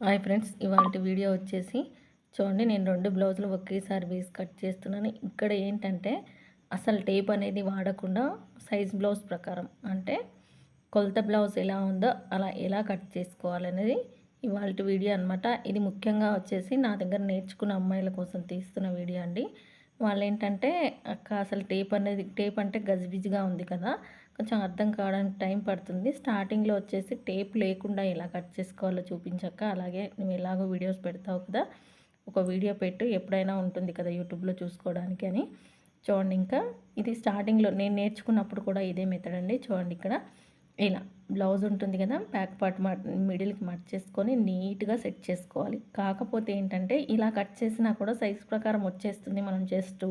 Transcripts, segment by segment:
Hi friends ఇవాళ video వచ్చేసి చూడండి నేను రెండు బ్లౌజులు ఒకేసారి వేసి కట్ చేస్తున్నాను. ఇక్కడ ఏంటంటే అసలు టేప్ అనేది వాడకుండా సైజ్ బ్లౌజ్ ప్రకారం అంటే కొలత బ్లౌజ్ ఎలా ఉందో అలా ఎలా కట్ చేసుకోవాలనేది ఇవాళ వీడియో అనమాట ఇది ముఖ్యంగా వచ్చేసి నా దగ్గర నేర్చుకున్న అమ్మాయిల కోసం తీస్తున్న వీడియో అండి. వాళ్ళు ఏంటంటే అక్క అసలు టేప్ అనేది టేప్ అంటే గజిబిజిగా ఉంది కదా కొంచెం అర్థం కావడానికి టైం పడుతుంది. స్టార్టింగ్లో వచ్చేసి టేప్ లేకుండా ఎలా కట్ చేసుకోవాలో చూపించక్క. అలాగే నువ్వు ఎలాగో వీడియోస్ పెడతావు కదా ఒక వీడియో పెట్టు ఎప్పుడైనా ఉంటుంది కదా యూట్యూబ్లో చూసుకోవడానికి అని. చూడండి ఇంకా ఇది స్టార్టింగ్లో నేను నేర్చుకున్నప్పుడు కూడా ఇదే మెథడ్ అండి. చూడండి ఇక్కడ ఇలా బ్లౌజ్ ఉంటుంది కదా బ్యాక్ పార్ట్ మిడిల్కి మట్ చేసుకొని నీట్గా సెట్ చేసుకోవాలి. కాకపోతే ఏంటంటే ఇలా కట్ చేసినా కూడా సైజ్ ప్రకారం వచ్చేస్తుంది మనం జస్ట్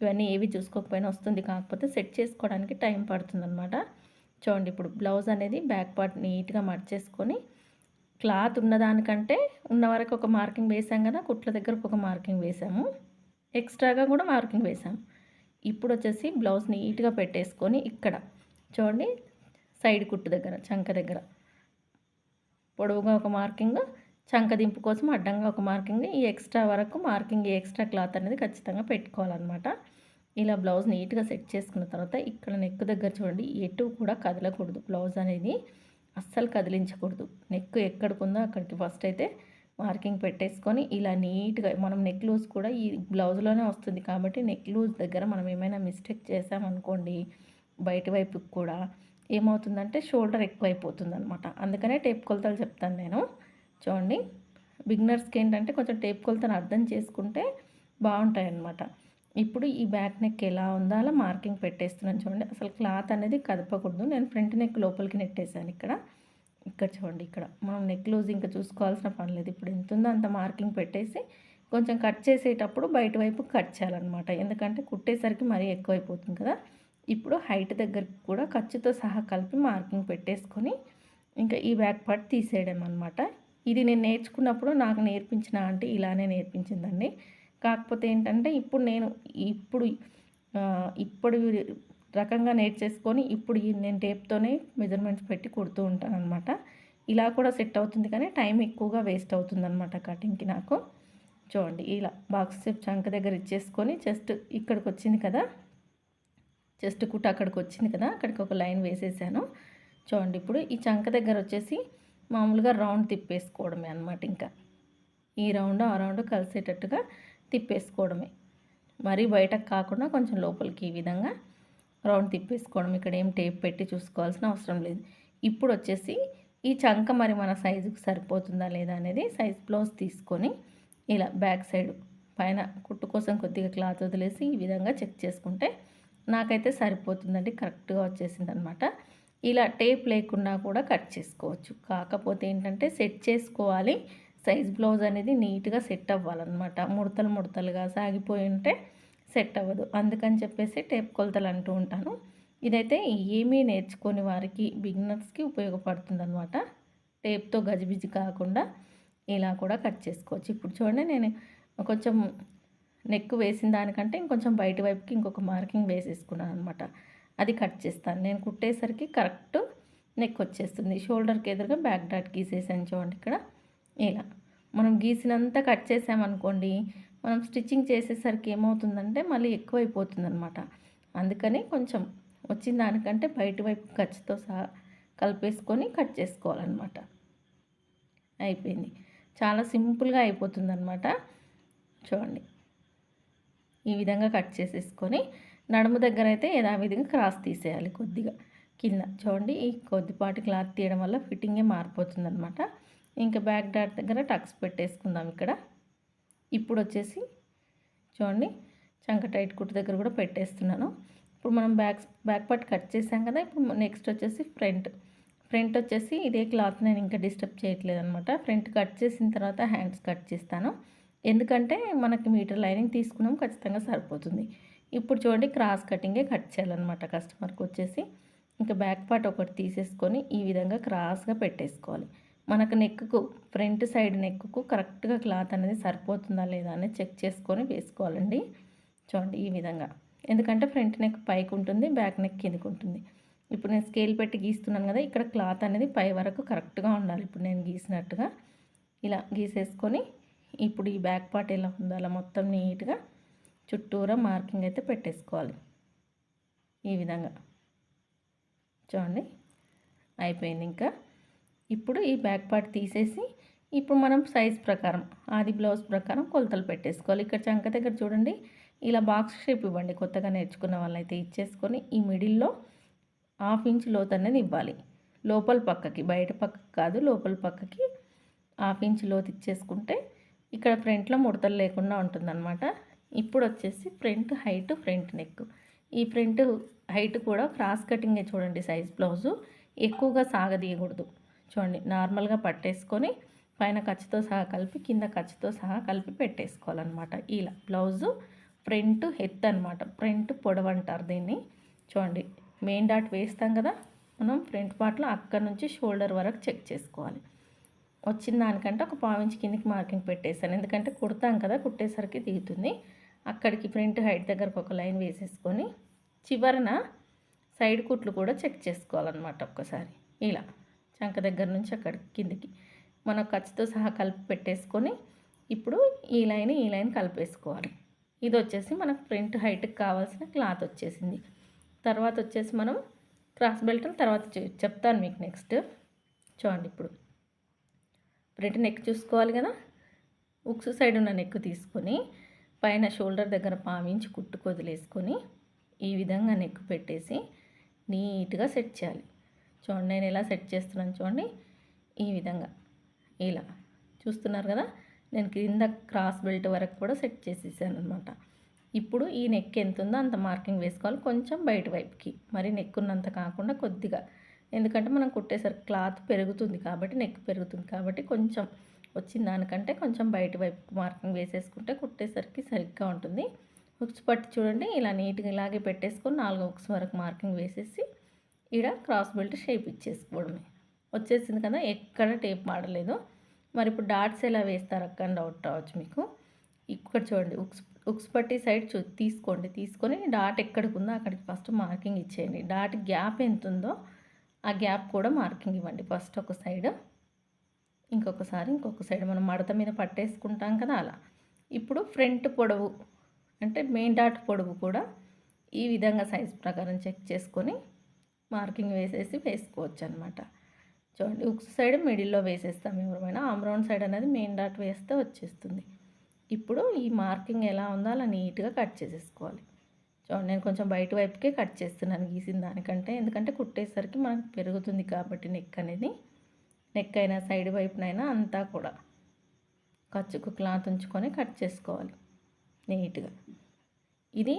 ఇవన్నీ ఏవి చూసుకోకపోయినా వస్తుంది. కాకపోతే సెట్ చేసుకోవడానికి టైం పడుతుందనమాట చూడండి ఇప్పుడు బ్లౌజ్ అనేది బ్యాక్ పార్ట్ నీట్గా మర్చేసుకొని క్లాత్ ఉన్నదానికంటే ఉన్న వరకు ఒక మార్కింగ్ వేసాం కదా కుట్ల దగ్గర ఒక మార్కింగ్ వేసాము. ఎక్స్ట్రాగా కూడా మార్కింగ్ వేసాము ఇప్పుడు వచ్చేసి బ్లౌజ్ నీట్గా పెట్టేసుకొని ఇక్కడ చూడండి సైడ్ కుట్టు దగ్గర చంక దగ్గర పొడవుగా ఒక మార్కింగ్ చంకదింపు కోసం అడ్డంగా ఒక మార్కింగ్ ఈ ఎక్స్ట్రా వరకు మార్కింగ్ ఈ ఎక్స్ట్రా క్లాత్ అనేది ఖచ్చితంగా పెట్టుకోవాలన్నమాట. ఇలా బ్లౌజ్ నీట్గా సెట్ చేసుకున్న తర్వాత ఇక్కడ నెక్ దగ్గర చూడండి ఎటు కూడా కదలకూడదు. బ్లౌజ్ అనేది అస్సలు కదిలించకూడదు. నెక్ ఎక్కడికుందో అక్కడికి ఫస్ట్ అయితే మార్కింగ్ పెట్టేసుకొని ఇలా నీట్గా మనం నెక్ లూజ్ కూడా ఈ బ్లౌజ్లోనే వస్తుంది కాబట్టి నెక్ లూజ్ దగ్గర మనం ఏమైనా మిస్టేక్ చేసామనుకోండి బయట వైపుకి కూడా ఏమవుతుందంటే షోల్డర్ ఎక్కువైపోతుంది అనమాట అందుకనే టేప్ కొలతలు చెప్తాను నేను. చూడండి. బిగినర్స్కి ఏంటంటే కొంచెం టేప్ కొలతను అర్థం చేసుకుంటే బాగుంటాయి అన్నమాట ఇప్పుడు ఈ బ్యాక్ నెక్ ఎలా ఉందో అలా మార్కింగ్ పెట్టేస్తున్నాను చూడండి. అసలు క్లాత్ అనేది కదపకూడదు. నేను ఫ్రంట్ నెక్ లోపలికి నెట్టేసాను ఇక్కడ. ఇక్కడ చూడండి ఇక్కడ. మనం నెక్ లూజ్ ఇంకా చూసుకోవాల్సిన పని లేదు. ఇప్పుడు ఎంత ఉందో అంత మార్కింగ్ పెట్టేసి కొంచెం కట్ చేసేటప్పుడు బయట వైపు కట్ చేయాలన్నమాట. ఎందుకంటే కుట్టేసరికి మరీ ఎక్కువైపోతుంది కదా. ఇప్పుడు హైట్ దగ్గరికి కూడా ఖర్చుతో సహా కలిపి మార్కింగ్ పెట్టేసుకొని ఇంకా ఈ బ్యాక్ పార్ట్ తీసేయడం అనమాట ఇది నేను నేర్చుకున్నప్పుడు నాకు నేర్పించిన అంటే ఇలానే నేర్పించిందండి. కాకపోతే ఏంటంటే ఇప్పుడు నేను ఇప్పుడు ఇప్పుడు రకంగా నేర్చేసుకొని ఇప్పుడు నేను టేప్తోనే మెజర్మెంట్స్ పెట్టి కుడుతూ ఉంటాను అనమాట ఇలా కూడా సెట్ అవుతుంది కానీ టైం ఎక్కువగా వేస్ట్ అవుతుంది అనమాట కటింగ్కి నాకు. చూడండి ఇలా బాక్స్ షేప్ చంక దగ్గర ఇచ్చేసుకొని జస్ట్ ఇక్కడికి వచ్చింది కదా జస్ట్ కుట్ట అక్కడికి వచ్చింది కదా అక్కడికి ఒక లైన్ వేసేసాను. చూడండి ఇప్పుడు ఈ చంక దగ్గర వచ్చేసి మామూలుగా రౌండ్ తిప్పేసుకోవడమే అనమాట ఇంకా. ఈ రౌండ్ ఆ రౌండ్ కలిసేటట్టుగా తిప్పేసుకోవడమే. మరీ బయటకు కాకుండా కొంచెం లోపలికి ఈ విధంగా రౌండ్ తిప్పేసుకోవడం. ఇక్కడ ఏం టేప్ పెట్టి చూసుకోవాల్సిన అవసరం లేదు. ఇప్పుడు వచ్చేసి ఈ చంక మరి మన సైజుకి సరిపోతుందా లేదా అనేది సైజ్ బ్లౌజ్ తీసుకొని ఇలా బ్యాక్ సైడ్ పైన కుట్టు కోసం కొద్దిగా క్లాత్ వదిలేసి ఈ విధంగా చెక్ చేసుకుంటే నాకైతే సరిపోతుందండి. కరెక్ట్గా వచ్చేసింది అనమాట ఇలా టేప్ లేకుండా కూడా కట్ చేసుకోవచ్చు. కాకపోతే ఏంటంటే సెట్ చేసుకోవాలి. సైజ్ బ్లౌజ్ అనేది నీట్గా సెట్ అవ్వాలన్నమాట. ముడతలు ముడతలుగా సాగిపోయి ఉంటే సెట్ అవ్వదు. అందుకని చెప్పేసి టేప్ కొలతలు అంటూ ఉంటాను. ఇదైతే ఏమీ నేర్చుకొని వారికి బిగినర్స్కి ఉపయోగపడుతుంది అనమాట టేప్తో గజిబిజి కాకుండా ఇలా కూడా కట్ చేసుకోవచ్చు. ఇప్పుడు చూడండి నేను కొంచెం నెక్ వేసిన దానికంటే ఇంకొంచెం బయట వైపుకి ఇంకొక మార్కింగ్ వేసేసుకున్నాను అనమాట అది కట్ చేస్తాను. నేను కుట్టేసరికి కరెక్ట్ నెక్ వచ్చేస్తుంది. షోల్డర్కి ఎదురుగా బ్యాక్ డాట్ గీసేసాను చూడండి ఇక్కడ. ఇలా. మనం గీసినంత కట్ చేసామనుకోండి మనం స్టిచ్చింగ్ చేసేసరికి ఏమవుతుందంటే మళ్ళీ ఎక్కువైపోతుంది అనమాట అందుకని కొంచెం వచ్చిన దానికంటే బయట వైపు ఖర్చుతో సహా కలిపేసుకొని కట్ చేసుకోవాలన్నమాట. అయిపోయింది. చాలా సింపుల్గా అయిపోతుంది అనమాట చూడండి. ఈ విధంగా కట్ చేసేసుకొని నడుము దగ్గర అయితే యథావిధిగా క్రాస్ తీసేయాలి కొద్దిగా. కింద చూడండి ఈ కొద్దిపాటి క్లాత్ తీయడం వల్ల ఫిట్టింగే మారిపోతుంది అనమాట ఇంకా బ్యాక్ డాట్ దగ్గర టక్స్ పెట్టేసుకుందాం ఇక్కడ. ఇప్పుడు వచ్చేసి చూడండి చంక టైట్ కుట్టు దగ్గర కూడా పెట్టేస్తున్నాను. ఇప్పుడు మనం బ్యాక్ బ్యాక్ పార్ట్ కట్ చేసాం కదా ఇప్పుడు నెక్స్ట్ వచ్చేసి ఫ్రంట్. ఫ్రంట్ వచ్చేసి ఇదే క్లాత్ నేను ఇంకా డిస్టర్బ్ చేయట్లేదు అనమాట ఫ్రంట్ కట్ చేసిన తర్వాత హ్యాండ్స్ కట్ చేస్తాను. ఎందుకంటే మనకి మీటర్ లైనింగ్ తీసుకున్నాం ఖచ్చితంగా సరిపోతుంది. ఇప్పుడు చూడండి క్రాస్ కటింగే కట్ చేయాలన్నమాట కస్టమర్కి వచ్చేసి. ఇంకా బ్యాక్ పార్ట్ ఒకటి తీసేసుకొని ఈ విధంగా క్రాస్గా పెట్టేసుకోవాలి. మనకు నెక్కు ఫ్రంట్ సైడ్ నెక్కు కరెక్ట్గా క్లాత్ అనేది సరిపోతుందా లేదా అనేది చెక్ చేసుకొని వేసుకోవాలండి. చూడండి ఈ విధంగా. ఎందుకంటే ఫ్రంట్ నెక్ పైకి ఉంటుంది బ్యాక్ నెక్ కిందకు ఉంటుంది. ఇప్పుడు నేను స్కేల్ పెట్టి గీస్తున్నాను కదా ఇక్కడ క్లాత్ అనేది పై వరకు కరెక్ట్గా ఉండాలి. ఇప్పుడు నేను గీసినట్టుగా ఇలా గీసేసుకొని ఇప్పుడు ఈ బ్యాక్ పార్ట్ ఎలా ఉందో అలా మొత్తం నీట్గా చుట్టూరా మార్కింగ్ అయితే పెట్టేసుకోవాలి. ఈ విధంగా. చూడండి అయిపోయింది ఇంకా. ఇప్పుడు ఈ బ్యాక్ పార్ట్ తీసేసి ఇప్పుడు మనం సైజ్ ప్రకారం ఆది బ్లౌజ్ ప్రకారం కొలతలు పెట్టేసుకోవాలి. ఇక్కడ చంక దగ్గర చూడండి ఇలా బాక్స్ షేప్ ఇవ్వండి. కొత్తగా నేర్చుకున్న వాళ్ళైతే ఇచ్చేసుకొని ఈ మిడిల్లో హాఫ్ ఇంచ్ లోత్ అనేది ఇవ్వాలి. లోపల పక్కకి బయట పక్కకి కాదు లోపల పక్కకి హాఫ్ ఇంచ్ లోతు ఇచ్చేసుకుంటే ఇక్కడ ఫ్రంట్లో ముడతలు లేకుండా ఉంటుందన్నమాట. ఇప్పుడు వచ్చేసి ఫ్రంట్ హైట్ ఫ్రంట్ నెక్. ఈ ఫ్రంట్ హైట్ కూడా క్రాస్ కటింగే చూడండి సైజ్ బ్లౌజు. ఎక్కువగా సాగదీయకూడదు. చూడండి నార్మల్గా పట్టేసుకొని పైన ఖర్చుతో సహా కలిపి కింద ఖర్చుతో సహా కలిపి పెట్టేసుకోవాలన్నమాట. ఇలా బ్లౌజు ఫ్రంట్ హెత్ అనమాట ఫ్రంట్ పొడవంటారు దీన్ని. చూడండి మెయిన్ డాట్ వేస్తాం కదా మనం ఫ్రంట్ పార్ట్లో అక్కడ నుంచి షోల్డర్ వరకు చెక్ చేసుకోవాలి. వచ్చిన దానికంటే ఒక పావించి కిందికి మార్కింగ్ పెట్టేశాను. ఎందుకంటే కుడతాం కదా కుట్టేసరికి దిగుతుంది. అక్కడికి ఫ్రంట్ హైట్ దగ్గరకు ఒక లైన్ వేసేసుకొని చివరన సైడ్ కుట్లు కూడా చెక్ చేసుకోవాలన్నమాట ఒక్కసారి. ఇలా చంక దగ్గర నుంచి అక్కడికి కిందికి. మనం ఖర్చుతో సహా కలిపి పెట్టేసుకొని ఇప్పుడు ఈ లైన్ ఈ లైన్ కలిపేసుకోవాలి. ఇది వచ్చేసి మనకు ఫ్రంట్ హైట్కి కావాల్సిన క్లాత్ వచ్చేసింది. తర్వాత వచ్చేసి మనం క్రాస్ బెల్ట్ తర్వాత చెప్తాను మీకు నెక్స్ట్. చూడండి ఇప్పుడు. ఫ్రంట్ నెక్ చూసుకోవాలి కదా. ఉక్స్ సైడ్ ఉన్న నెక్ తీసుకొని పైన షోల్డర్ దగ్గర పావించి కుట్టుకు వదిలేసుకొని ఈ విధంగా నెక్ పెట్టేసి నీట్గా సెట్ చేయాలి. చూడండి నేను ఎలా సెట్ చేస్తున్నాను చూడండి. ఈ విధంగా. ఇలా. చూస్తున్నారు కదా? నేను కింద క్రాస్ బెల్ట్ వరకు కూడా సెట్ చేసేసాను అనమాట ఇప్పుడు ఈ నెక్ ఎంత ఉందో అంత మార్కింగ్ వేసుకోవాలి. కొంచెం బయట వైపుకి. మరి నెక్ ఉన్నంత కాకుండా కొద్దిగా. ఎందుకంటే మనం కుట్టేసరికి క్లాత్ పెరుగుతుంది కాబట్టి నెక్ పెరుగుతుంది కాబట్టి కొంచెం వచ్చిన దానికంటే కొంచెం బయట వైపు మార్కింగ్ వేసేసుకుంటే కుట్టేసరికి సరిగ్గా ఉంటుంది. హుక్స్ పట్టి చూడండి ఇలా నీట్గా ఇలాగే పెట్టేసుకొని నాలుగు హుక్స్ వరకు మార్కింగ్ వేసేసి ఇక్కడ క్రాస్ బెల్ట్ షేప్ ఇచ్చేసుకోవడమే. వచ్చేసింది కదా ఎక్కడ టేప్ మాడలేదు. మరి ఇప్పుడు డాట్స్ ఎలా వేస్తారు అక్క అని డౌట్ రావచ్చు మీకు. ఇక్కడ చూడండి ఉక్స్ ఉక్స్ పట్టి సైడ్ చూ తీసుకోండి తీసుకొని డాట్ ఎక్కడికి ఉందో అక్కడికి ఫస్ట్ మార్కింగ్ ఇచ్చేయండి. డాట్ గ్యాప్ ఎంత ఉందో ఆ గ్యాప్ కూడా మార్కింగ్ ఇవ్వండి. ఫస్ట్ ఒక సైడ్ ఇంకొకసారి ఇంకొక సైడ్. మనం మడత మీద పట్టేసుకుంటాం కదా అలా. ఇప్పుడు ఫ్రంట్ పొడవు అంటే మెయిన్ డాట్ పొడవు కూడా ఈ విధంగా సైజ్ ప్రకారం చెక్ చేసుకొని మార్కింగ్ వేసేసి వేసుకోవచ్చు అనమాట చూడండి ఉక్స్ సైడ్ మిడిల్లో వేసేస్తాం ఎవరైనా ఆమ్రౌండ్ సైడ్ అనేది మెయిన్ డాట్ వేస్తే వచ్చేస్తుంది. ఇప్పుడు ఈ మార్కింగ్ ఎలా ఉందో అలా నీట్గా కట్ చేసేసుకోవాలి. చూడండి నేను కొంచెం బయట వైపుకే కట్ చేస్తున్నాను గీసిన దానికంటే. ఎందుకంటే కుట్టేసరికి మనకు పెరుగుతుంది కాబట్టి నెక్ అనేది. నెక్ అయినా సైడ్ వైపునైనా అంతా కూడా. ఖర్చుకు క్లాత్ ఉంచుకొని కట్ చేసుకోవాలి. నీట్గా. ఇది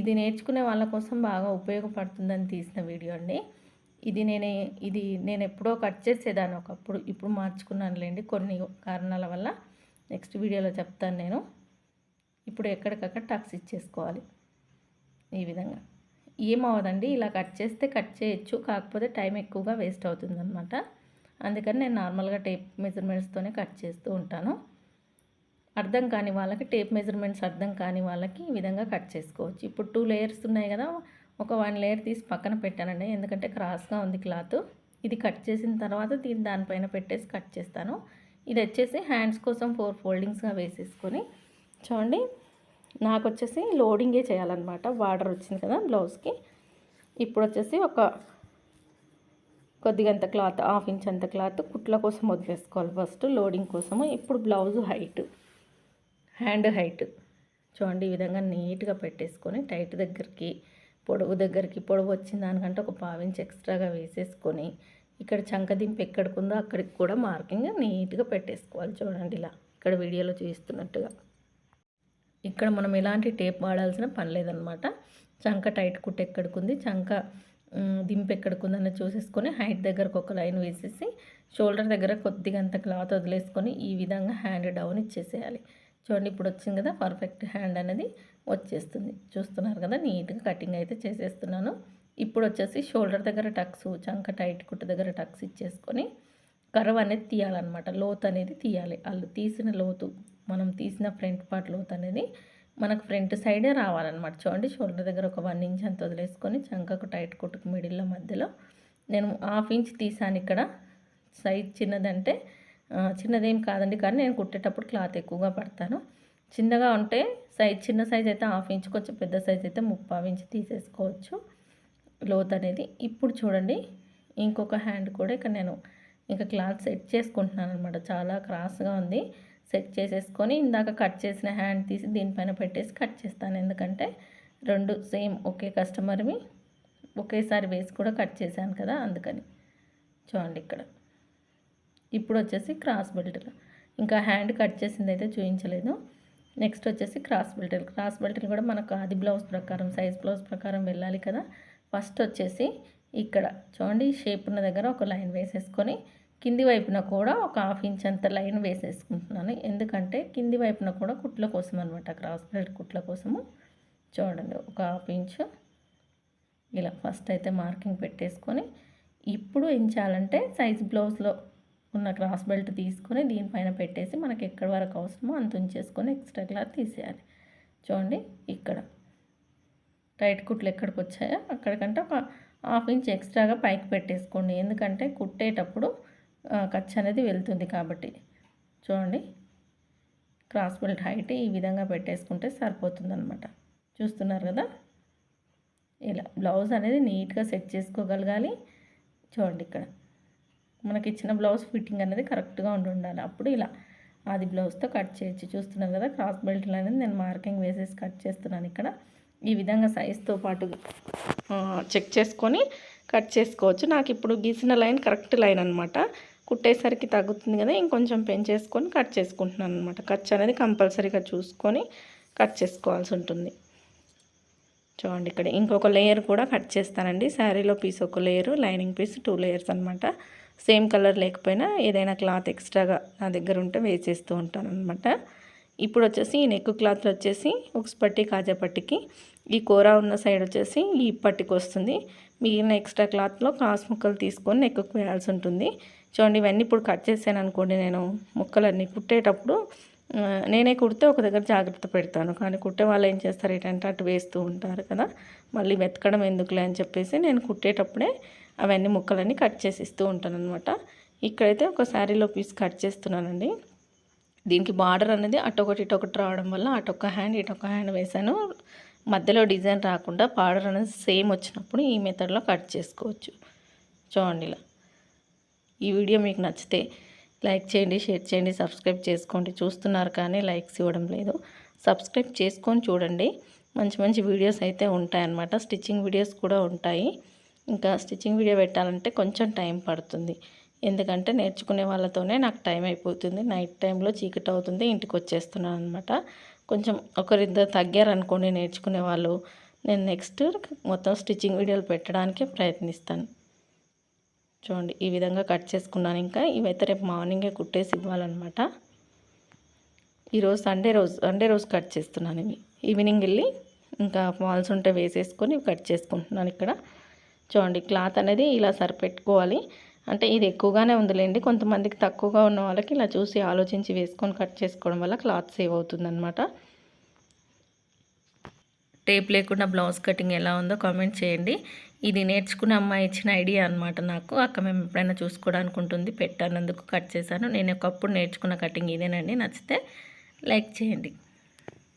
ఇది నేర్చుకునే వాళ్ళ కోసం బాగా ఉపయోగపడుతుందని తీసిన వీడియో అండి. ఇది నేనే ఇది నేను ఎప్పుడో కట్ చేసేదాన్ని ఒకప్పుడు. ఇప్పుడు మార్చుకున్నానులేండి. కొన్ని కారణాల వల్ల. నెక్స్ట్ వీడియోలో చెప్తాను నేను. ఇప్పుడు ఎక్కడికక్కడ టక్స్ ఇచ్చేసుకోవాలి. ఈ విధంగా. ఏమవదండి ఇలా కట్ చేస్తే కట్ చేయొచ్చు. కాకపోతే టైం ఎక్కువగా వేస్ట్ అవుతుందన్నమాట. అందుకని నేను నార్మల్గా టేప్ మెజర్మెంట్స్తోనే కట్ చేస్తూ ఉంటాను. అర్థం కాని వాళ్ళకి టేప్ మెజర్మెంట్స్ అర్థం కాని వాళ్ళకి ఈ విధంగా కట్ చేసుకోవచ్చు. ఇప్పుడు టూ లేయర్స్ ఉన్నాయి కదా ఒక వన్ లేయర్ తీసి పక్కన పెట్టానండి. ఎందుకంటే క్రాస్గా ఉంది క్లాత్. ఇది కట్ చేసిన తర్వాత దీన్ని దానిపైన పెట్టేసి కట్ చేస్తాను. ఇది వచ్చేసి హ్యాండ్స్ కోసం ఫోర్ ఫోల్డింగ్స్గా వేసేసుకొని చూడండి. నాకు వచ్చేసి లోడింగే చేయాలన్నమాట. బార్డర్ వచ్చింది కదా బ్లౌజ్కి. ఇప్పుడు వచ్చేసి ఒక కొద్దిగంత క్లాత్ హాఫ్ ఇంచ్ అంత క్లాత్ కుట్ల కోసం వదిలేసుకోవాలి ఫస్ట్ లోడింగ్ కోసము. ఇప్పుడు బ్లౌజ్ హైట్ హ్యాండ్ హైట్. చూడండి ఈ విధంగా నీట్గా పెట్టేసుకొని టైట్ దగ్గరికి పొడవు దగ్గరికి పొడవు వచ్చిన దానికంటే ఒక పావించి ఎక్స్ట్రాగా వేసేసుకొని ఇక్కడ చంకదింపు ఎక్కడికి అక్కడికి కూడా మార్కింగ్ నీట్గా పెట్టేసుకోవాలి చూడండి ఇలా. ఇక్కడ వీడియోలో చూస్తున్నట్టుగా ఇక్కడ మనం ఎలాంటి టేప్ వాడాల్సిన పని లేదనమాట. చంక టైట్ కుట్ ఎక్కడికి ఉంది చంక దింపు ఎక్కడికి చూసేసుకొని హైట్ దగ్గరకు ఒక లైన్ వేసేసి షోల్డర్ దగ్గర కొద్దిగా అంత క్లాత్ వదిలేసుకొని ఈ విధంగా హ్యాండ్ డౌన్ ఇచ్చేసేయాలి. చూడండి ఇప్పుడు వచ్చింది కదా పర్ఫెక్ట్ హ్యాండ్ అనేది వచ్చేస్తుంది. చూస్తున్నారు కదా నీట్గా కటింగ్ అయితే చేసేస్తున్నాను. ఇప్పుడు వచ్చేసి షోల్డర్ దగ్గర టక్స్ చంక టైట్ కుట్టు దగ్గర టక్స్ ఇచ్చేసుకొని కర్వ్ అనేది తీయాలన్నమాట. లోత్ అనేది తీయాలి. వాళ్ళు తీసిన లోతు మనం తీసిన ఫ్రంట్ పార్ట్ లోత్ అనేది మనకు ఫ్రంట్ సైడే రావాలన్నమాట. చూడండి షోల్డర్ దగ్గర ఒక వన్ ఇంచ్ అంత వదిలేసుకొని చంకకు టైట్ కుట్టుకు మిడిల్లో మధ్యలో నేను హాఫ్ ఇంచ్ తీసాను ఇక్కడ. సైజ్ చిన్నదంటే చిన్నదేం కాదండి కానీ నేను కుట్టేటప్పుడు క్లాత్ ఎక్కువగా పడతాను. చిన్నగా ఉంటే సైజ్ చిన్న సైజ్ అయితే హాఫ్ ఇంచ్ కొంచెం పెద్ద సైజ్ అయితే ముప్పావు ఇంచ్ తీసేసుకోవచ్చు లోత్ అనేది ఇప్పుడు చూడండి ఇంకొక హ్యాండ్ కూడా ఇక్కడ నేను ఇంకా క్లాత్ సెట్ చేసుకుంటున్నాను అనమాట చాలా క్రాస్గా ఉంది. సెట్ చేసేసుకొని ఇందాక కట్ చేసిన హ్యాండ్ తీసి దీనిపైన పెట్టేసి కట్ చేస్తాను. ఎందుకంటే రెండు సేమ్ ఒకే కస్టమర్వి ఒకేసారి వేసి కూడా కట్ చేశాను కదా అందుకని. చూడండి ఇక్కడ. ఇప్పుడు వచ్చేసి క్రాస్ బెల్ట్ ఇంకా హ్యాండ్ కట్ చేసింది అయితే చూపించలేదు. నెక్స్ట్ వచ్చేసి క్రాస్ బెల్ట్ క్రాస్ బెల్ట్ కూడా మనకు అది బ్లౌజ్ ప్రకారం సైజ్ బ్లౌజ్ ప్రకారం వెళ్ళాలి కదా. ఫస్ట్ వచ్చేసి ఇక్కడ చూడండి షేప్ ఉన్న దగ్గర ఒక లైన్ వేసేసుకొని కింది వైపున కూడా ఒక హాఫ్ ఇంచ్ అంత లైన్ వేసేసుకుంటున్నాను. ఎందుకంటే కింది వైపున కూడా కుట్ల కోసం అనమాట క్రాస్ బెల్ట్ కుట్ల కోసము. చూడండి ఒక హాఫ్ ఇంచ్. ఇలా ఫస్ట్ అయితే మార్కింగ్ పెట్టేసుకొని ఇప్పుడు ఏం చేయాలంటే సైజ్ బ్లౌజ్లో ఉన్న క్రాస్ బెల్ట్ తీసుకొని దీనిపైన పెట్టేసి మనకి ఎక్కడి వరకు అవసరమో అంత ఉంచేసుకొని ఎక్స్ట్రా క్లాత్ తీసేయాలి. చూడండి ఇక్కడ టైట్ కుట్లు ఎక్కడికి వచ్చాయో అక్కడికంటే ఒక హాఫ్ ఇంచ్ ఎక్స్ట్రాగా పైకి పెట్టేసుకోండి. ఎందుకంటే కుట్టేటప్పుడు ఖర్చు అనేది వెళ్తుంది కాబట్టి. చూడండి. క్రాస్ బెల్ట్ హైట్ ఈ విధంగా పెట్టేసుకుంటే సరిపోతుంది అనమాట చూస్తున్నారు కదా? ఇలా బ్లౌజ్ అనేది నీట్గా సెట్ చేసుకోగలగాలి. చూడండి ఇక్కడ. మనకి ఇచ్చిన బ్లౌజ్ ఫిట్టింగ్ అనేది కరెక్ట్గా ఉండి ఉండాలి. అప్పుడు ఇలా అది బ్లౌజ్తో కట్ చేయొచ్చు. చూస్తున్నారు కదా? క్రాస్ బెల్ట్లు అనేది నేను మార్కింగ్ వేసేసి కట్ చేస్తున్నాను ఇక్కడ. ఈ విధంగా సైజ్తో పాటు చెక్ చేసుకొని కట్ చేసుకోవచ్చు. నాకు ఇప్పుడు గీసిన లైన్ కరెక్ట్ లైన్ అనమాట కుట్టేసరికి తగ్గుతుంది కదా ఇంకొంచెం పెంచేసుకొని కట్ చేసుకుంటున్నాను అనమాట ఖర్చు అనేది కంపల్సరీగా చూసుకొని కట్ చేసుకోవాల్సి ఉంటుంది. చూడండి ఇక్కడ ఇంకొక లేయర్ కూడా కట్ చేస్తానండి. శారీలో పీస్ ఒక layer lining piece two layers అనమాట సేమ్ కలర్ లేకపోయినా ఏదైనా క్లాత్ ఎక్స్ట్రాగా నా దగ్గర ఉంటే వేసేస్తూ ఉంటాను అనమాట ఇప్పుడు వచ్చేసి ఈ నెక్ క్లాత్ వచ్చేసి ఉక్స్ పట్టి కాజా పట్టికి ఈ కూర ఉన్న సైడ్ వచ్చేసి ఈ పట్టికి వస్తుంది. మిగిలిన ఎక్స్ట్రా క్లాత్లో క్రాస్ ముక్కలు తీసుకొని నెక్కు వేయాల్సి ఉంటుంది. చూడండి ఇవన్నీ ఇప్పుడు కట్ చేశాను అనుకోండి నేను ముక్కలన్నీ కుట్టేటప్పుడు నేనే కుడితే ఒక దగ్గర జాగ్రత్త పెడతాను. కానీ కుట్టే వాళ్ళు ఏం చేస్తారు ఏంటంటే అటు వేస్తూ ఉంటారు కదా మళ్ళీ వెతకడం ఎందుకులే అని చెప్పేసి నేను కుట్టేటప్పుడే అవన్నీ ముక్కలన్నీ కట్ చేసి ఇస్తూ ఉంటాను అనమాట ఇక్కడైతే ఒక శారీలో పీస్ కట్ చేస్తున్నానండి. దీనికి బార్డర్ అనేది అటొకటి ఇటొకటి రావడం వల్ల అటొక హ్యాండ్ ఇటొక హ్యాండ్ వేసాను మధ్యలో డిజైన్ రాకుండా బార్డర్ అనేది సేమ్ వచ్చినప్పుడు ఈ మెథడ్లో కట్ చేసుకోవచ్చు. చూడండి ఇలా. ఈ వీడియో మీకు నచ్చితే లైక్ చేయండి షేర్ చేయండి సబ్స్క్రైబ్ చేసుకోండి. చూస్తున్నారు కానీ లైక్స్ ఇవ్వడం లేదు. సబ్స్క్రైబ్ చేసుకొని చూడండి. మంచి మంచి వీడియోస్ అయితే ఉంటాయన్నమాట. స్టిచ్చింగ్ వీడియోస్ కూడా ఉంటాయి. ఇంకా స్టిచ్చింగ్ వీడియో పెట్టాలంటే కొంచెం టైం పడుతుంది. ఎందుకంటే నేర్చుకునే వాళ్ళతోనే నాకు టైం అయిపోతుంది. నైట్ టైంలో చీకటి అవుతుంది ఇంటికి వచ్చేస్తున్నాను అనమాట కొంచెం ఒకరిద్దరు తగ్గారనుకోండి నేర్చుకునే వాళ్ళు. నేను నెక్స్ట్ మొత్తం స్టిచ్చింగ్ వీడియోలు పెట్టడానికి ప్రయత్నిస్తాను. చూడండి ఈ విధంగా కట్ చేసుకున్నాను. ఇంకా ఇవైతే రేపు మార్నింగే కుట్టేసి ఇవ్వాలన్నమాట. ఈరోజు సండే రోజు సండే రోజు కట్ చేస్తున్నాను ఇవి. ఈవినింగ్ వెళ్ళి ఇంకా మాల్స్ ఉంటే వేసేసుకొని కట్ చేసుకుంటున్నాను ఇక్కడ. చూడండి క్లాత్ అనేది ఇలా సరిపెట్టుకోవాలి. అంటే ఇది ఎక్కువగానే ఉందిలేండి. కొంతమందికి తక్కువగా ఉన్న వాళ్ళకి ఇలా చూసి ఆలోచించి వేసుకొని కట్ చేసుకోవడం వల్ల క్లాత్ సేవ్ అవుతుందన్నమాట. టేప్ లేకుండా బ్లౌజ్ కటింగ్ ఎలా ఉందో కామెంట్ చేయండి. ఇది నేర్చుకున్న అమ్మాయి ఇచ్చిన ఐడియా అనమాట నాకు. అక్క మేము ఎప్పుడైనా చూసుకోవడానికి ఉంటుంది. పెట్టానందుకు కట్ చేశాను. నేను ఒకప్పుడు నేర్చుకున్న కటింగ్ ఇదేనండి. నచ్చితే లైక్ చేయండి.